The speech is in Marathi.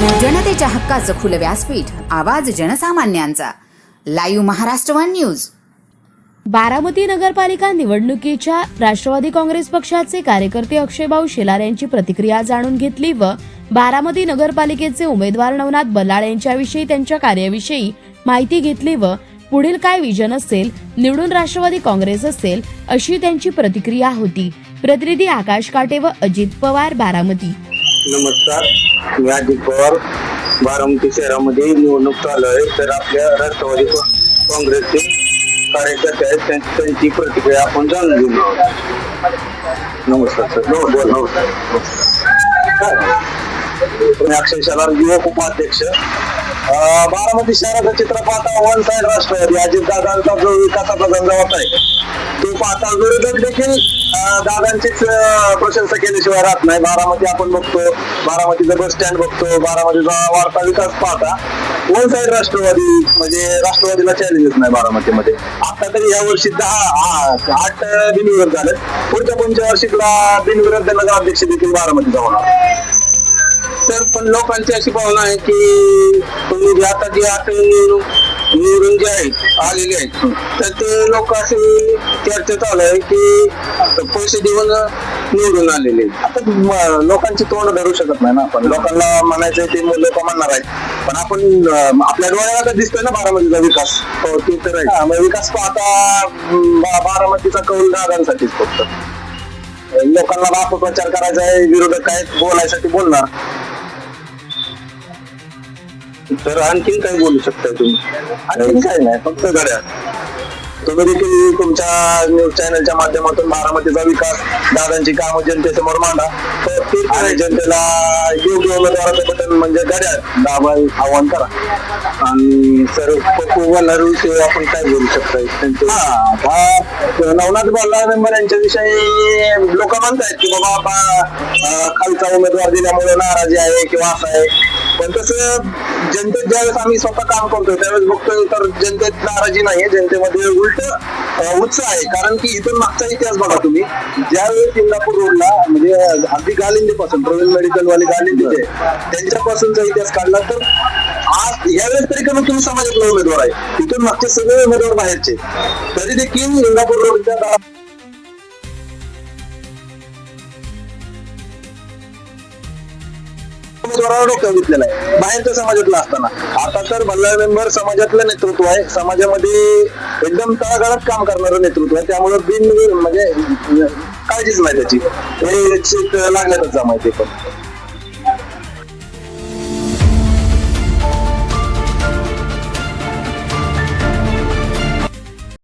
जनतेच्या हक्काचं खुलं व्यासपीठ आवाज जनसामान्यांचा. Live Maharashtra one news. Baramati नगरपालिका निवडणुकीच्या राष्ट्रवादी काँग्रेस पक्षाचे कार्यकर्ते अक्षयभाऊ शेलार यांची प्रतिक्रिया जाणून घेतली व बारामती नगरपालिकेचे उमेदवार नवनाथ बल्लाळ यांच्याविषयी त्यांच्या कार्याविषयी माहिती घेतली व पुढील काय विजन असेल निवडून राष्ट्रवादी काँग्रेस असेल अशी त्यांची प्रतिक्रिया होती. प्रतिनिधी आकाश काटे व अजित पवार बारामती. नमस्कार. मी अजित पवार बारामती शहरामध्ये निवडणूक चालू आहे. तर आपल्या राष्ट्रवादी काँग्रेसचे कार्यकर्ते आहेत. त्यां- त्यांची प्रतिक्रिया आपण जाणून घेऊ. नमस्कार सर. बोल. नमस्कार. मी अक्षय शलार युवक उपाध्यक्ष. बारामती शहराचं चित्र पाहता वन साईड राष्ट्रवादी अजित दादांचा जो विकासाचा झंझावात आहे तो पाहता विरोधक देखील दादांचीच प्रशंसा केल्याशिवाय राहत नाही. बारामती आपण बघतो बारामतीचं बस स्टँड बघतो बारामतीचा वाढता विकास पाहता वन साईड राष्ट्रवादी म्हणजे राष्ट्रवादीला चॅलेंजच नाही बारामतीमध्ये. आता तरी या वर्षी दहा आठ बिनविरोध झाले पुढच्या पंचवार्षिकला बिनविरोध नगराध्यक्ष देखील बारामतीचा होणार? सर पण लोकांची अशी भावना आहे की तुम्ही जे आता जे आता निवडून निवडून जे आहेत आलेले आहेत तर ते लोक असे चर्चा चालू आहे की पैसे देऊन निवडून आलेले. आता म- लोकांची तोंड धरू शकत नाही ना आपण. लोकांना म्हणायचं ते लोक म्हणणार आहेत. पण आपण अं, आपल्या डोळ्याला तर दिसतोय ना बारामतीचा विकास. हो ते तर आहे. हा, मग विकास पाहता अं, बा- बारामतीचा कौल दादांसाठीच फक्त. लोकांना बाप प्रचार करायचा आहे विरोधक काय बोलायसाठी बोलणार. तर आणखीन काय बोलू शकताय तुम्ही? आणखीन काय नाही फक्त घड्या तुम्ही देखील तुमच्या न्यूज चॅनलच्या माध्यमातून बारामतीचा विकास दादांची कामं जनतेसमोर मांडा. तर ते आणि जनतेला योग्य उमेदवाराचं बटन म्हणजे घड्या दाबाई आव्हान करा. आणि सर पप्पू वल्लार विषयी आपण काय बोलू शकताय त्यांचे हा आता नवनाथ बल्लाळ मेंबर यांच्याविषयी लोक म्हणतायत की बाबा खालचा उमेदवार दिल्यामुळे नाराजी आहे किंवा असं आहे. पण तसं जनतेत ज्यावेळेस आम्ही स्वतः काम करतोय त्यावेळेस बघतोय तर जनतेत नाराजी नाहीये जनतेमध्ये उलट उत्साह आहे. कारण की इथून मागचा इतिहास बघा तुम्ही. ज्यावेळेस इंदापूर रोडला म्हणजे अगदी गालिंदीपासून प्रवीण मेडिकल वाले गालिंदे त्यांच्यापासूनचा इतिहास काढला तर आज यावेळेस तरी कमी तुम्ही समाजातला उमेदवार आहे इथून मागचे सगळे उमेदवार बाहेरचे. तरी देखील इंदापूर रोडच्या उमेदवाराला डोक्यावर घेतलेला आहे. बाहेरच्या समाजातला असताना. आता तर भल्लाळ मेंबर समाजातलं नेतृत्व आहे. समाजामध्ये एकदम तळागाळात काम करणारं नेतृत्व आहे. त्यामुळे बिन म्हणजे काळजीच नाही त्याची. हे लागण्यातच जमायचे पण.